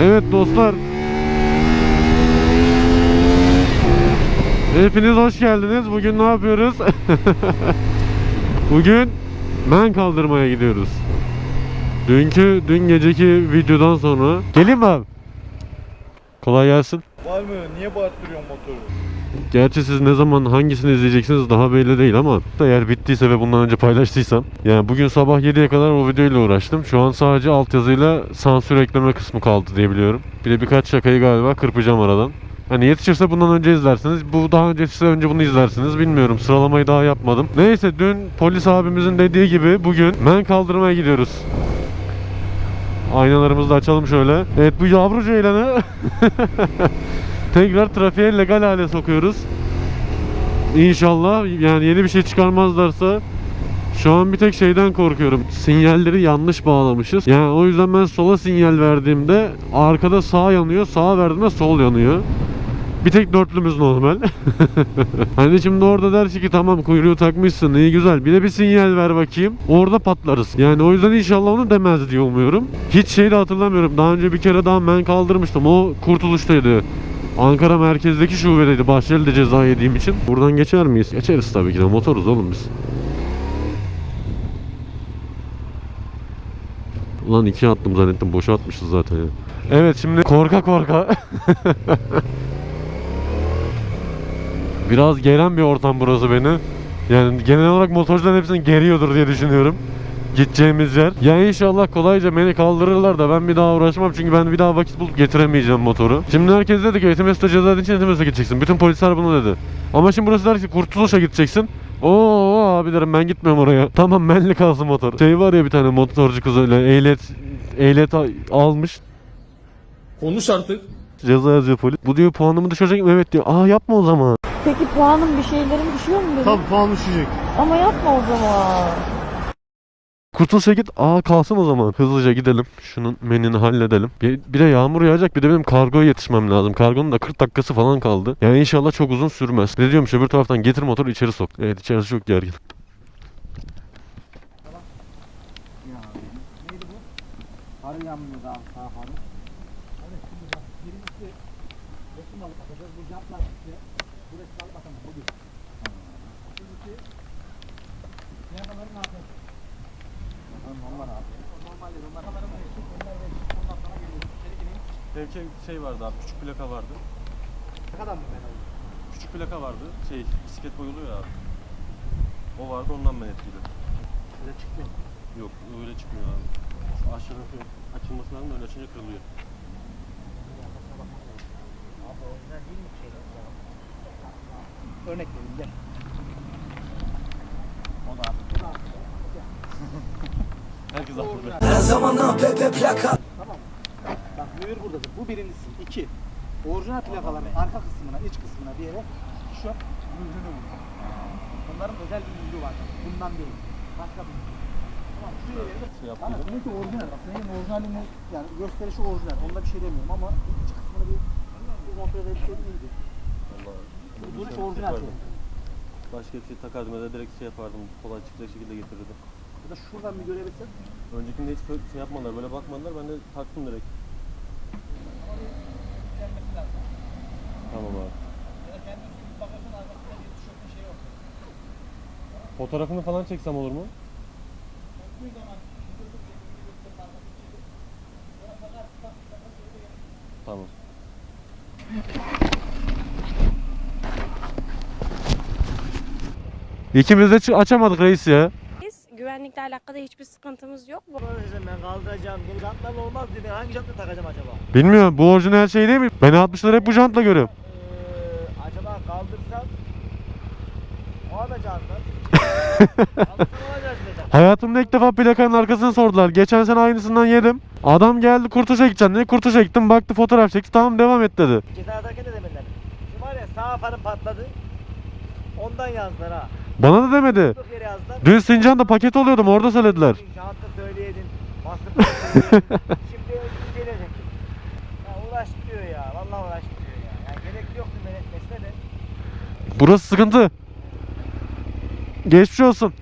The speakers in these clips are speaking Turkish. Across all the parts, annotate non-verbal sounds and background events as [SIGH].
Evet dostlar. Hepiniz hoş geldiniz. Bugün ne yapıyoruz? [LAUGHS] Bugün men kaldırmaya gidiyoruz. Dünkü, dün geceki videodan sonra. Gelin mi abi? Kolay gelsin. Var mı? Niye bağırttırıyorsun motoru? Gerçi siz ne zaman hangisini izleyeceksiniz daha belli değil ama eğer bittiyse ve bundan önce paylaştıysam yani bugün sabah 7'ye kadar o videoyla uğraştım. Şu an sadece altyazıyla sansür ekleme kısmı kaldı diye biliyorum. Bir de birkaç şakayı galiba kırpacağım aradan. Hani yetişirse bundan önce izlersiniz. Bu daha önce yetişirse önce bunu izlersiniz. Bilmiyorum. Sıralamayı daha yapmadım. Neyse dün polis abimizin dediği gibi bugün men kaldırmaya gidiyoruz. Aynalarımızı da açalım şöyle. Evet bu yavru ceylanı [LAUGHS] tekrar trafiğe legal hale sokuyoruz. İnşallah yani yeni bir şey çıkarmazlarsa şu an bir tek şeyden korkuyorum. Sinyalleri yanlış bağlamışız. Yani o yüzden ben sola sinyal verdiğimde arkada sağ yanıyor, sağa verdiğimde sol yanıyor. Bir tek dörtlümüz normal. [LAUGHS] hani şimdi orada dersin ki tamam kuyruğu takmışsın iyi güzel. Bir de bir sinyal ver bakayım. Orada patlarız. Yani o yüzden inşallah onu demez diye umuyorum. Hiç şey de hatırlamıyorum. Daha önce bir kere daha men kaldırmıştım. O kurtuluştaydı. Ankara merkezdeki şubedeydi. Bahçeli'de ceza yediğim için. Buradan geçer miyiz? Geçeriz tabii ki de. Motoruz oğlum biz. Ulan iki attım zannettim. Boşa atmışız zaten ya. Evet şimdi korka korka. [LAUGHS] Biraz geren bir ortam burası beni. Yani genel olarak motorcuların hepsini geriyordur diye düşünüyorum. Gideceğimiz yer. Ya inşallah kolayca beni kaldırırlar da ben bir daha uğraşmam çünkü ben bir daha vakit bulup getiremeyeceğim motoru. Şimdi herkes dedi ki Etimes'te ceza için Etimes'e gideceksin. Bütün polisler bunu dedi. Ama şimdi burası der ki Kurtuluş'a gideceksin. Oo abi derim ben gitmiyorum oraya. [LAUGHS] Tamam menli kalsın motor. Şey var ya bir tane motorcu kız öyle ehliyet ehliyet al- almış. Konuş artık. Ceza yazıyor polis. Bu diyor puanımı düşürecek mi? Evet diyor. Aa yapma o zaman. Peki puanın bir şeylerin düşüyor mu benim? Tabii puan düşecek. Ama yapma o zaman. Kurtuluşa git. Aa kalsın o zaman. Hızlıca gidelim. Şunun menini halledelim. Bir, bir de yağmur yağacak. Bir de benim kargoya yetişmem lazım. Kargonun da 40 dakikası falan kaldı. Yani inşallah çok uzun sürmez. Ne diyormuş öbür taraftan getir motoru içeri sok. Evet içerisi çok gergin. Farı yanmıyor daha sağ farı. Evet şimdi bak birincisi resim alıp atacağız. Bu jantlar işte. Bu resim alıp atamam. Bu bir. İkincisi plakaların altı. Bakalım normal abi. Normal değil. Onlar kameramı eksik. Onlar da eksik. Ondan sonra geliyorum. İçeri gireyim. Evke şey vardı abi. Küçük plaka vardı. Ne kadar mı ben alayım? Küçük plaka vardı. Şey bisiklet boyuluyor abi. O vardı ondan ben etkiledim. Size çıkmıyor. Yok öyle çıkmıyor abi. Şu şöyle açılması lazım da öyle açınca kırılıyor. Değil mi? Ya. Örnek vereyim gel. O da. [LAUGHS] Herkes Orijinal. haklı. Tamam mı? Bak mühür buradadır. Bu birincisi. İki. Orijinal plakaların arka kısmına, iç kısmına bir yere şu mührünü vur. Bunların özel bir mührü var. Bundan değil. Başka bir mührü. Tamam şu yere de Şey seninki orijinal. Senin orijinalini yani gösterişi orijinal. Onda bir şey demiyorum ama iç kısmını bir bir kontrol edebilseydin iyiydi. Bu duruş orijinal senin. Başka bir şey takardım ya da direkt şey yapardım. Kolay çıkacak şekilde getirirdim. Ya da şuradan bir görebilsen. Öncekinde hiç şey yapmadılar. Böyle bakmadılar. Ben de taktım direkt. Tamam abi. Fotoğrafını falan çeksem olur mu? Tamam. İkimiz de ç- açamadık reis ya. Biz güvenlikle alakalı hiçbir sıkıntımız yok. Bu Kardeşim ben kaldıracağım. Bu jantlarla olmaz dedi. Hangi jantla takacağım acaba? Bilmiyorum bu orijinal şey değil mi? Beni 60'lar hep bu jantla görüyorum. Da. [LAUGHS] Hayatımda ilk defa plakanın arkasını sordular. Geçen sene aynısından yedim. Adam geldi kurtuşa gideceksin dedi. Kurtuşa gittim baktı fotoğraf çekti tamam devam et dedi. Ceza atarken de demediler. Şu var ya sağ farım patladı. Ondan yazdılar ha. Bana da demedi. Dün Sincan'da paket oluyordum orada söylediler. Jantı söyleyeydin. Basıp. [LAUGHS] Şimdi gelecek. Ya uğraştırıyor ya. Vallahi uğraştırıyor ya. Yani gerek yoktu men etmesine de. Burası sıkıntı. Geçmiş olsun.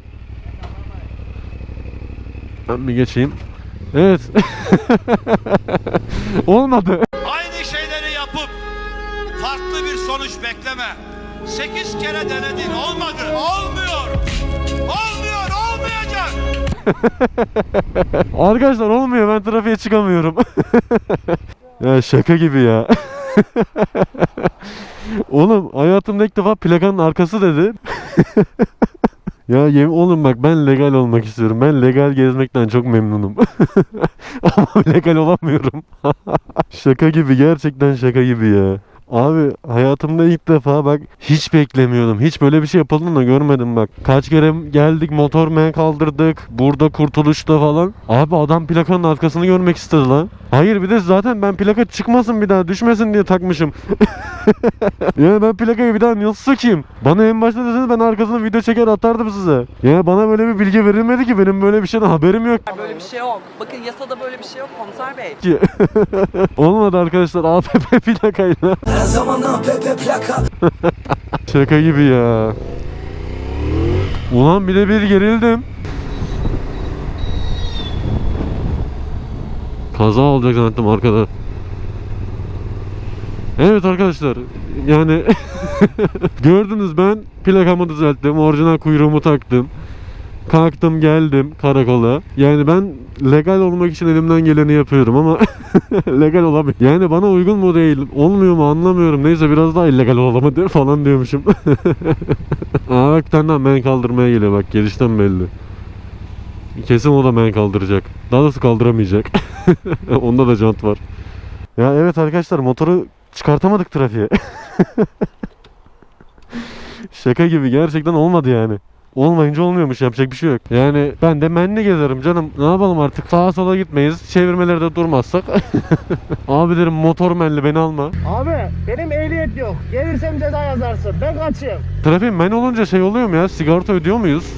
Ben bir geçeyim. Evet. [LAUGHS] Olmadı. Aynı şeyleri yapıp farklı bir sonuç bekleme. Sekiz kere denedin olmadı. Olmuyor. Olmuyor olmayacak. [LAUGHS] Arkadaşlar olmuyor ben trafiğe çıkamıyorum. [LAUGHS] ya şaka gibi ya. Oğlum hayatımda ilk defa plakanın arkası dedi. Ya yemin oğlum bak ben legal olmak istiyorum. Ben legal gezmekten çok memnunum. [LAUGHS] Ama legal olamıyorum. [LAUGHS] şaka gibi gerçekten şaka gibi ya. Abi hayatımda ilk defa bak hiç beklemiyordum. Hiç böyle bir şey yapıldığını da görmedim bak. Kaç kere geldik motor men kaldırdık. Burada kurtuluşta falan. Abi adam plakanın arkasını görmek istedi lan. Hayır bir de zaten ben plaka çıkmasın bir daha düşmesin diye takmışım. [LAUGHS] ya ben plakayı bir daha nasıl sökeyim? Bana en başta deseniz ben arkasına video çeker atardım size. Ya bana böyle bir bilgi verilmedi ki benim böyle bir şeyden haberim yok Böyle bir şey yok. Bakın yasada böyle bir şey yok komiser bey. [LAUGHS] Olmadı arkadaşlar APP plakayla. Her zaman APP plaka [LAUGHS] Şaka gibi ya. Ulan bile bir gerildim. Kaza olacak zannettim arkada. Evet arkadaşlar yani [LAUGHS] gördünüz ben plakamı düzelttim orijinal kuyruğumu taktım kalktım geldim karakola. Yani ben legal olmak için elimden geleni yapıyorum ama [LAUGHS] legal olamıyorum yani bana uygun mu değil olmuyor mu anlamıyorum. Neyse biraz daha illegal olalım hadi [LAUGHS] falan diyormuşum. [LAUGHS] Aa bak daha men kaldırmaya geliyor. Bak gelişten belli. Kesin o da men kaldıracak. Daha doğrusu kaldıramayacak. Onda da jant var. Ya evet arkadaşlar motoru çıkartamadık trafiğe. Şaka gibi gerçekten olmadı yani. Olmayınca olmuyormuş yapacak bir şey yok. Yani ben de menli gezerim canım. Ne yapalım artık sağa sola gitmeyiz. Çevirmelerde durmazsak. [LAUGHS] Abilerim motor menli beni alma. Abi benim ehliyet yok. Gelirsem ceza yazarsın. Ben kaçayım. Trafik men olunca şey oluyor mu ya? Sigorta ödüyor muyuz?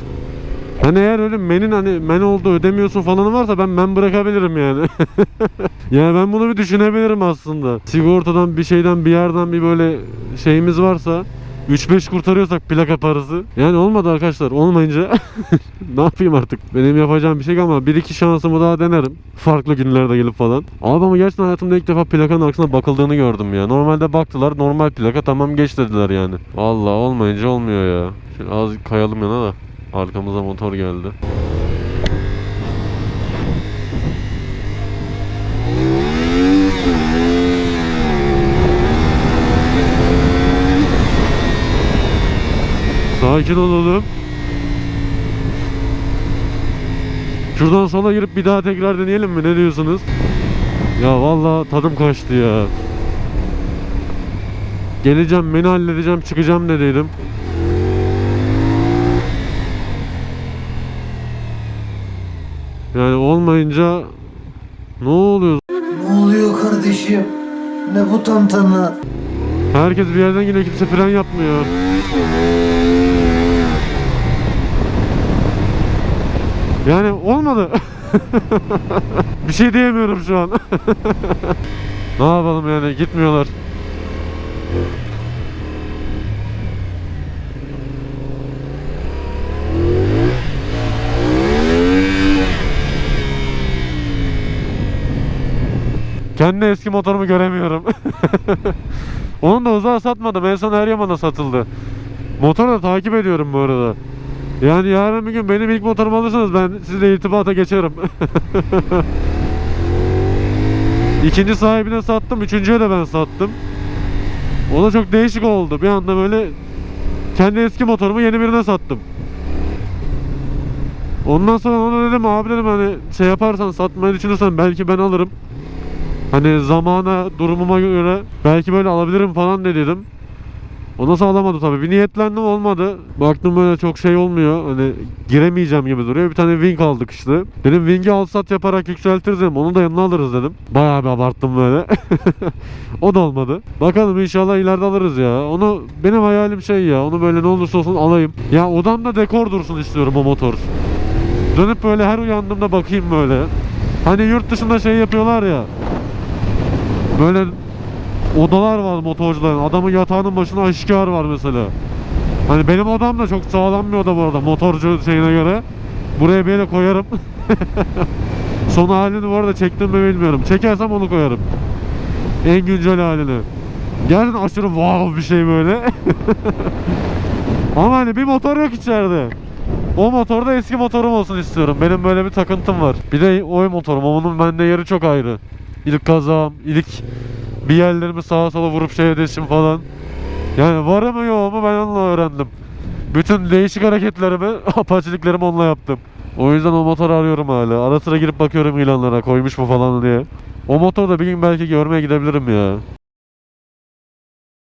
Hani eğer öyle menin hani men oldu ödemiyorsun falan varsa ben men bırakabilirim yani. [LAUGHS] yani ben bunu bir düşünebilirim aslında. Sigortadan bir şeyden bir yerden bir böyle şeyimiz varsa 3-5 kurtarıyorsak plaka parası. Yani olmadı arkadaşlar. Olmayınca [LAUGHS] ne yapayım artık? Benim yapacağım bir şey ama bir iki şansımı daha denerim. Farklı günlerde gelip falan. Abi ama gerçekten hayatımda ilk defa plakanın arkasına bakıldığını gördüm ya. Normalde baktılar normal plaka tamam geç dediler yani. Vallahi olmayınca olmuyor ya. Şöyle az kayalım yana da. Arkamıza motor geldi. Sakin olalım. Şuradan sola girip bir daha tekrar deneyelim mi? Ne diyorsunuz? Ya vallahi tadım kaçtı ya. Geleceğim, beni halledeceğim, çıkacağım dediydim. Yani olmayınca ne oluyor? Ne oluyor kardeşim? Ne bu tantana? Herkes bir yerden yine kimse fren yapmıyor. Yani olmadı. [LAUGHS] bir şey diyemiyorum şu an. [LAUGHS] ne yapalım yani gitmiyorlar. Kendi eski motorumu göremiyorum. [LAUGHS] Onu da uzağa satmadım. En son Eryaman'a satıldı. Motoru da takip ediyorum bu arada. [LAUGHS] Yani yarın bir gün benim ilk motorumu alırsanız ben sizle irtibata geçerim. [LAUGHS] İkinci sahibine sattım. Üçüncüye de ben sattım. O da çok değişik oldu. Bir anda böyle kendi eski motorumu yeni birine sattım. Ondan sonra ona dedim abi dedim hani şey yaparsan satmayı düşünürsen belki ben alırım. Hani zamana, durumuma göre belki böyle alabilirim falan dediydim. Ondan sonra alamadım tabii. Bir niyetlendim olmadı. Baktım böyle çok şey olmuyor. Hani giremeyeceğim gibi duruyor. Bir tane wing aldık işte. Dedim wing'i al sat yaparak yükseltiriz dedim. Onu da yanına alırız dedim. Bayağı bir abarttım böyle. [LAUGHS] o da olmadı. Bakalım inşallah ileride alırız ya. Onu benim hayalim şey ya. Onu böyle ne olursa olsun alayım. Ya odamda dekor dursun istiyorum o motor. Dönüp böyle her uyandığımda bakayım böyle. Hani yurt dışında şey yapıyorlar ya. Böyle odalar var motorcuların. Adamın yatağının başına aşikar var mesela. Hani benim odam da çok sağlam bir oda bu arada motorcu şeyine göre. Buraya bir koyarım. [LAUGHS] Son halini bu arada çektim mi bilmiyorum. Çekersem onu koyarım. En güncel halini. Gerçekten aşırı wow bir şey böyle. [LAUGHS] Ama hani bir motor yok içeride. O motorda eski motorum olsun istiyorum. Benim böyle bir takıntım var. Bir de o motorum. Onun bende yeri çok ayrı. İlk kazam, ilk bir yerlerimi sağa sola vurup şey edeşim falan. Yani var mı yok mu ben onunla öğrendim. Bütün değişik hareketlerimi, [LAUGHS] apaçiliklerimi onunla yaptım. O yüzden o motoru arıyorum hala. Ara sıra girip bakıyorum ilanlara koymuş mu falan diye. O motoru da bir gün belki görmeye gidebilirim ya.